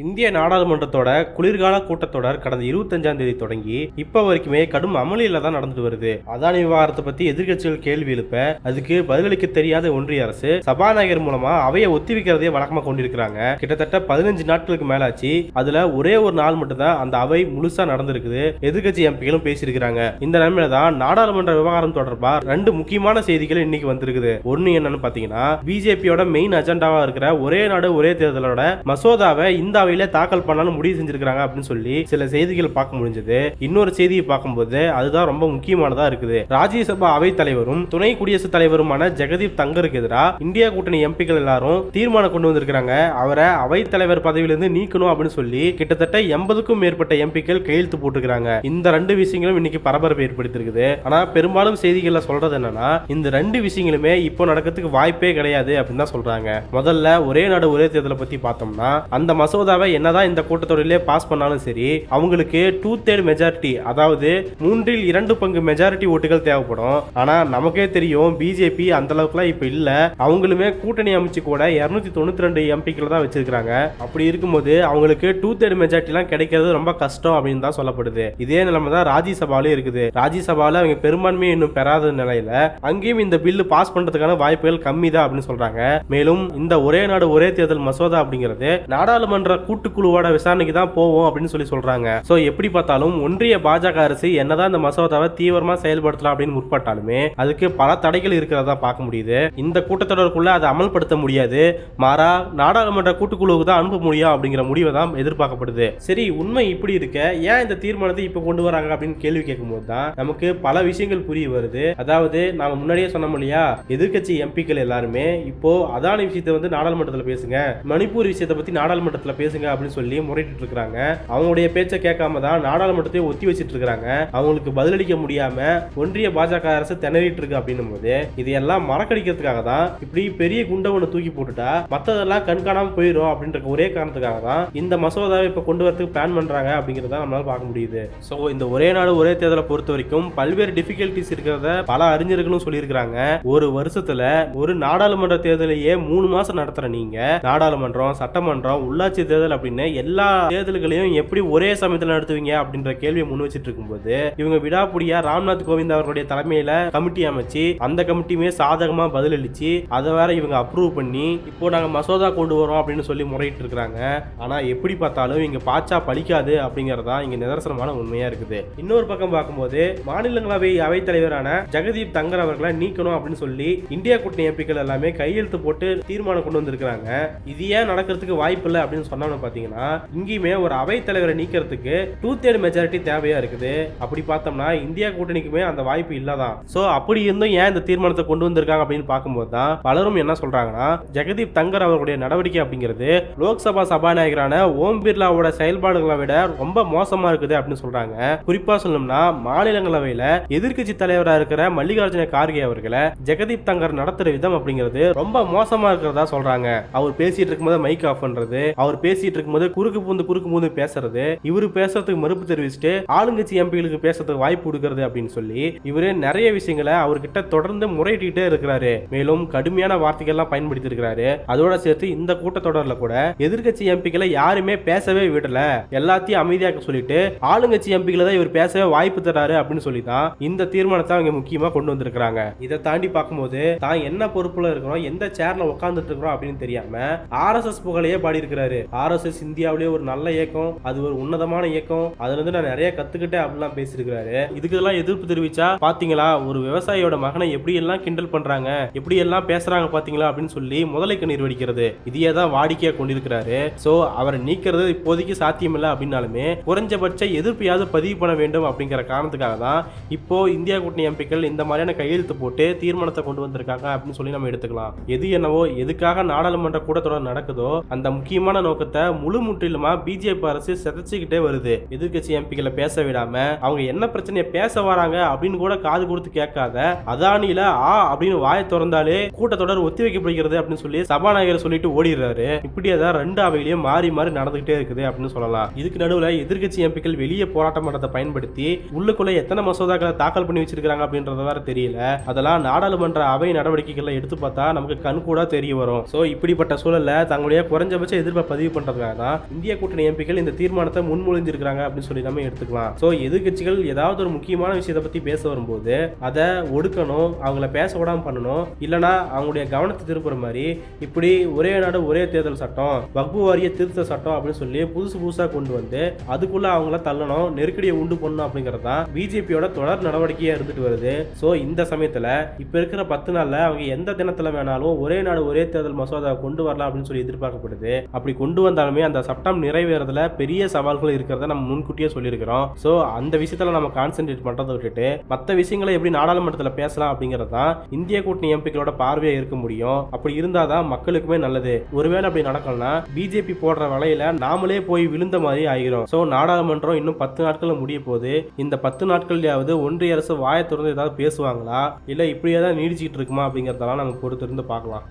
இந்திய நாடாளுமன்றத்தோட குளிர்கால கூட்டத்தொடர் கடந்த இருபத்தஞ்சாம் தேதி தொடங்கி இப்ப வரைக்குமே கடும் அமளியில தான் நடந்துட்டு வருது. அதானி விவகாரத்தை பத்தி எதிர்க்கட்சிகள் கேள்வி எழுப்ப அதுக்கு பதிலளிக்க தெரியாத ஒன்றிய அரசு சபாநாயகர் மூலமா அவையை ஒத்திவைக்கிறதே வழக்கமா கொண்டிருக்கிறாங்க. கிட்டத்தட்ட பதினஞ்சு நாட்களுக்கு மேலாச்சு. அதுல ஒரே ஒரு நாள் மட்டும்தான் அந்த அவை முழுசா நடந்திருக்குது. எதிர்கட்சி எம்பிகளும் பேசியிருக்கிறாங்க. இந்த நிலைமையில தான் நாடாளுமன்ற விவகாரம் தொடர்பா ரெண்டு முக்கியமான செய்திகள் இன்னைக்கு வந்திருக்குது. ஒன்னு என்னன்னு பாத்தீங்கன்னா பிஜேபியோட மெயின் அஜெண்டாவா இருக்கிற ஒரே நாடு ஒரே தேர்தலோட மசோதாவை இந்த அவையில தாக்கல் பண்ணலாம்னு முடிவு செஞ்சிருக்காங்க அப்படின்னு சொல்லி சில செய்திகள் பார்க்க முடிஞ்சது. இன்னொரு செய்தியை பார்க்கும்போது அதுதான் ரொம்ப முக்கியமானதா இருக்குது. ராஜ்யசபா அவை தலைவரும் துணை குடியரசுத் தலைவருமான ஜெகதீப் தங்கருக்கு எதிராக இந்தியா கூட்டணி எம்பிக்கள் எல்லாரும் தீர்மானம் கொண்டு வந்திருக்காங்க அவரை அவைத் தலைவர் பதவியிலிருந்து நீக்கணும் அப்படின்னு சொல்லி கிட்டத்தட்ட எண்பதுக்கும் மேற்பட்ட எம்பிக்கள் கையெழுத்து போட்டுக்கிறாங்க இந்த ரெண்டு விஷயங்களும் இன்னைக்கு பரபரப்பு ஏற்படுத்திருக்குது ஆனா பெரும்பாலும் செய்திகள்ல சொல்றது என்னன்னா இந்த ரெண்டு விஷயங்களுமே இப்போ நடக்கிறதுக்கு வாய்ப்பே கிடையாது அப்படின்னு தான் சொல்றாங்க. முதல்ல ஒரே நாடு ஒரே தேர்தலை பத்தி பார்த்தோம்னா அந்த மசோதாவை என்னதான் இந்த கூட்டத்தொடரிலே பாஸ் பண்ணாலும் சரி அவங்களுக்கு டூ தேர்ட் மெஜாரிட்டி அதாவது மூன்றில் இரண்டு பங்கு மெஜாரிட்டி ஓட்டுகள் தேவைப்படும். ஆனா நமக்கே தெரியும் பிஜேபி அந்த அளவுக்குலாம் இப்ப இல்ல. அவங்களுமே கூட்டணி அமைச்சு கூட இருநூத்தி தொண்ணூத்தி ரெண்டு எம்பிக்கள் தான் வச்சிருக்காங்க அப்படி இருக்கும்போது அவங்களுக்கு டூ தேர்ட் மெஜாரிட்டிலாம் கிடைக்கிறது ரொம்ப கஷ்டம் அப்படின்னு தான் சொல்லப்படுது. இதே நிலைமை தான் ராஜ்யசபாலும் இருக்குது. ராஜ்யசபால அவங்க பெரும்பான்மையை இன்னும் பெறாத நிலையில அங்கேயும் இந்த பில்லு பாஸ் பண்றதுக்கான வாய்ப்புகள் கம்மி தான் அப்படின்னு சொல்றாங்க. மேலும் இந்த ஒரே நாடு ஒரே தேர்தல் மசோதா அப்படிங்கிறது நாடாளுமன்ற கூட்டுக்குழுவோட விசாரணைக்கு தான் போவோம் அப்படின்னு சொல்லி சொல்றாங்க. சோ எப்படி பார்த்தாலும் ஒன்றிய பாஜக அரசு என்னதான் இந்த மசோதாவை தீவிரமா செயல்படுத்தலாம் அப்படின்னு முற்பட்டாலுமே அதுக்கு பல தடைகள் இருக்கிறதா பார்க்க முடியுது. இந்த கூட்டத்தொடருக்குள்ள அதை அமல்படுத்த முடியாது. மாறா நாடாளுமன்ற கூட்டுக்குழுவுக்கு தான் அனுப்ப முடியும் அப்படிங்கிற முடிவை தான் எதிர்பார்க்கப்படுது. சரி உண்மை இப்படி இருக்க ஏன் இந்த தீர்மானத்தை இப்ப கொண்டு வராங்க அப்படின்னு கேள்வி கேட்கும்போது தான் நமக்கு பல விஷயங்கள் புரிய வருது. அதாவது நாம முன்னாடியே சொன்னோம் இல்லையா எதிர்க்கட்சி எம்பிக்கள் எல்லாருமே இப்போ அதானி விஷயத்தை வந்து நாடாளுமன்றத்தில் பேசுங்க. மணிப்பூர் விஷயத்தை பத்தி நாடாளுமன்றத்தில் பேசுங்க அப்படின்னு சொல்லி முறையிட்டு இருக்காங்க. அவங்களுடைய பேச்சை கேட்காம தான் நாடாளுமன்றத்தை ஒத்தி வச்சிட்டு இருக்காங்க. அவங்களுக்கு பதிலளிக்க முடியாம ஒன்றிய பாஜக அரசு திணறிட்டு இருக்கு அப்படின்னும் போது இதையெல்லாம் மறக்கடிக்கிறதுக்காக தான் இப்படி பெரிய குண்டை ஒன்று தூக்கி போட்டுட்டா மற்றதெல்லாம் கண்காணாம போயிடும் அப்படின்ற ஒரே காரணத்துக்காக தான் இந்த மசோதாவை இப்போ கொண்டு வரதுக்கு பிளான் பண்றாங்க அப்படிங்கிறத நம்மளால பார்க்க முடியுது. ஸோ இந்த ஒரே நாடு ஒரே தேர்தலை பொறுத்த வரைக்கும் பல்வேறு டிஃபிகல்டிஸ் இருக்கிறத பல அறிஞர்களும் சொல்லியிருக்கிறாங்க. ஒரு வருஷத்துல ஒரு நாடாளுமன்ற தேர்தலையே மூணு மாசம் நடத்துற நீங்க நாடாளுமன்றம் சட்டமன்றம் உள்ளாட்சி தேர்தல் அப்படின்னு எல்லா தேர்தல்களையும் எப்படி ஒரே சமயத்தில் நடத்துவீங்க அப்படின்ற கேள்வியை முன் வச்சிட்டு இருக்கும்போது இவங்க விடாப்புடியா ராம்நாத் கோவிந்த் அவர்களுடைய தலைமையில கமிட்டி அமைச்சு அந்த கமிட்டியுமே சாதகமா பதிலளிச்சு அதை வேற இவங்க அப்ரூவ் பண்ணி இப்போ நாங்க மசோதா கொண்டு வரோம் அப்படின்னு சொல்லி முறையிட்டு இருக்காங்க ஆனா எப்படி பார்த்தாலும் இங்க பாச்சா பலிக்காது அப்படிங்கறதா இங்க நிதர்சனமான உண்மையா இருக்குது. இன்னொரு பக்கம் பார்க்கும்போது மாநிலங்களவை அவைத்தலைவரான ஜெகதீப் தங்கர் அவர்களை நீக்கணும் அப்படின்னு சொல்லி இந்தியா கூட்டணி எம்பிக்கள் எல்லாமே கையெழுத்து போட்டு தீர்மானம் கொண்டு வந்திருக்கிறாங்க. இது ஏன் நடக்கிறதுக்கு வாய்ப்பு இல்லை அப்படின்னு காரணம் பார்த்தீங்கன்னா இங்கேயுமே ஒரு அவைத்தலைவரை நீக்கிறதுக்கு டூ தேர்ட் மெஜாரிட்டி தேவையா இருக்குது. அப்படி பார்த்தோம்னா இந்தியா கூட்டணிக்குமே அந்த வாய்ப்பு இல்லதான். சோ அப்படி இருந்தும் ஏன் இந்த தீர்மானத்தை கொண்டு வந்திருக்காங்க அப்படின்னு பார்க்கும்போது தான் பலரும் என்ன சொல்றாங்கன்னா ஜெகதீப் தங்கர் அவர்களுடைய நடவடிக்கை அப்படிங்கிறது லோக்சபா சபாநாயகரான ஓம் பிர்லாவோட செயல்பாடுகளை விட ரொம்ப மோசமா இருக்குது அப்படின்னு சொல்றாங்க. குறிப்பா சொல்லணும்னா மாநிலங்களவையில எதிர்கட்சி தலைவரா இருக்கிற மல்லிகார்ஜுன கார்கே அவர்களை ஜெகதீப் தங்கர் நடத்துற விதம் அப்படிங்கிறது ரொம்ப மோசமா இருக்கிறதா சொல்றாங்க. அவர் பேசிட்டு இருக்கும்போது மைக் ஆஃப் பண்றது அவர் பேசி பேசிட்டு இருக்கும்போது குறுக்கு பூந்து குறுக்கு பூந்து பேசுறது இவரு பேசுறதுக்கு மறுப்பு தெரிவிச்சுட்டு ஆளுங்கட்சி எம்பிகளுக்கு பேசுறதுக்கு வாய்ப்பு கொடுக்கறது அப்படின்னு சொல்லி இவரு நிறைய விஷயங்களை அவர்கிட்ட தொடர்ந்து முறையிட்டே இருக்கிறாரு. மேலும் கடுமையான வார்த்தைகள்லாம் பயன்படுத்தி இருக்கிறாரு அதோட சேர்த்து இந்த கூட்டத்தொடர்ல கூட எதிர்கட்சி எம்பிக்களை யாருமே பேசவே விடல. எல்லாத்தையும் அமைதியாக்க சொல்லிட்டு ஆளுங்கட்சி எம்பிகளை தான் இவர் பேசவே வாய்ப்பு தராரு அப்படின்னு சொல்லி தான் இந்த தீர்மானத்தை அவங்க முக்கியமா கொண்டு வந்திருக்கிறாங்க. இதை தாண்டி பார்க்கும்போது தான் என்ன பொறுப்புல இருக்கிறோம் எந்த சேர்ல உட்கார்ந்துட்டு இருக்கிறோம் அப்படின்னு தெரியாம ஆர்எஸ்எஸ் புகழையே பாடி இருக்கிறாரு ஆர்எஸ்எஸ் இந்தியாவிலேயே ஒரு நல்ல இயக்கம் அது ஒரு உன்னதமான இயக்கம். அதுல இருந்து நான் நிறைய கத்துக்கிட்டேன் அப்படிலாம் பேசியிருக்கிறாரு. இதுக்கெல்லாம் எதிர்ப்பு தெரிவிச்சா பாத்தீங்களா ஒரு விவசாயியோட மகனை எப்படி எல்லாம் கிண்டல் பண்றாங்க எப்படி எல்லாம் பேசுறாங்க பாத்தீங்களா அப்படின்னு சொல்லி முதலை கண்ணீர் வடிக்கிறது. இதையே தான் வாடிக்கையா கொண்டிருக்கிறாரு. சோ அவரை நீக்கிறது இப்போதைக்கு சாத்தியமில்லை அப்படின்னாலுமே குறைஞ்சபட்ச எதிர்ப்பையாவது பதிவு பண்ண வேண்டும் அப்படிங்கிற காரணத்துக்காக தான் இப்போ இந்தியா கூட்டணி எம்பிக்கள் இந்த மாதிரியான கையெழுத்து போட்டு தீர்மானத்தை கொண்டு வந்திருக்காங்க அப்படின்னு சொல்லி நம்ம எடுத்துக்கலாம். எது என்னவோ எதுக்காக நாடாளுமன்ற கூட்டத்தொடர் நடக்குதோ அந்த முக்கியமான நோக்கத்தை முழு முற்றிலுமா பிஜேபி அரசு சிதைச்சுக்கிட்டே வருது. எதிர்க்கட்சி எம்பிக்களை பேச விடாம அவங்க என்ன பிரச்சனையை பேச வராங்க அப்படின்னு கூட காது கொடுத்து கேட்காத அதானியில ஆ அப்படின்னு வாயை திறந்தாலே கூட்டத்தொடர் ஒத்தி வைக்கப்படுகிறது அப்படின்னு சொல்லி சபாநாயகர் சொல்லிட்டு ஓடிடுறாரு. இப்படியே தான் ரெண்டு அவையிலையும் மாறி மாறி நடந்துகிட்டே இருக்குது அப்படின்னு சொல்லலாம். இதுக்கு நடுவுல எதிர்க்கட்சி எம்பிக்கள் வெளியே போராட்டம் மன்றத்தை பயன்படுத்தி உள்ளுக்குள்ள எத்தனை மசோதாக்களை தாக்கல் பண்ணி வச்சிருக்காங்க அப்படின்றது வேற தெரியல. அதெல்லாம் நாடாளுமன்ற அவை நடவடிக்கைகளை எடுத்து பார்த்தா நமக்கு கண் கூட தெரிய வரும். சோ இப்படிப்பட்ட சூழல்ல தங்களுடைய குறைஞ்சபட்ச எதிர்ப்பை பதிவு பண்ற பண்றதுக்காக தான் இந்திய கூட்டணி எம்பிக்கள் இந்த தீர்மானத்தை முன்மொழிஞ்சிருக்காங்க அப்படின்னு சொல்லி நம்ம எடுத்துக்கலாம். ஸோ எதிர்கட்சிகள் ஏதாவது ஒரு முக்கியமான விஷயத்தை பத்தி பேச வரும்போது அதை ஒடுக்கணும் அவங்கள பேச விடாம பண்ணணும் இல்லனா அவங்களுடைய கவனத்தை திருப்புற மாதிரி இப்படி ஒரே நாடு ஒரே தேர்தல் சட்டம் வக்பு வாரிய திருத்த சட்டம் அப்படின்னு சொல்லி புதுசு புதுசா கொண்டு வந்து அதுக்குள்ள அவங்கள தள்ளணும் நெருக்கடியை உண்டு பண்ணணும் அப்படிங்கிறது தான் பிஜேபியோட தொடர் நடவடிக்கையா இருந்துட்டு வருது. ஸோ இந்த சமயத்துல இப்ப இருக்கிற பத்து நாள்ல அவங்க எந்த தினத்துல வேணாலும் ஒரே நாடு ஒரே தேர்தல் மசோதா கொண்டு வரலாம் அப்படின்னு சொல்லி எதிர்பார்க்கப்படுது. அப்படி கொண்டு வந்தாலுமே அந்த சட்டம் நிறைவேறதுல பெரிய சவால்கள் இருக்கிறத நம்ம முன்கூட்டியே சொல்லியிருக்கிறோம். ஸோ அந்த விஷயத்துல நம்ம கான்சென்ட்ரேட் பண்றதை விட்டுட்டு மற்ற விஷயங்களை எப்படி நாடாளுமன்றத்தில் பேசலாம் அப்படிங்கிறது தான் இந்திய கூட்டணி எம்பிக்களோட பார்வையாக இருக்க முடியும். அப்படி இருந்தாதான் மக்களுக்குமே நல்லது. ஒருவேளை அப்படி நடக்கலனா பிஜேபி போடுற வலையில நாமளே போய் விழுந்த மாதிரி ஆகிரும் ஸோ நாடாளுமன்றம் இன்னும் பத்து நாட்களில் முடிய போது இந்த பத்து நாட்கள்லயாவது ஒன்றிய அரசு வாயை திறந்து ஏதாவது பேசுவாங்களா? இல்லை இப்படியே தான் நீடிச்சிக்கிட்டு இருக்குமா அப்படிங்கிறதெல்லாம் நம்ம பொறுத்திருந்து பார்க்கலாம்.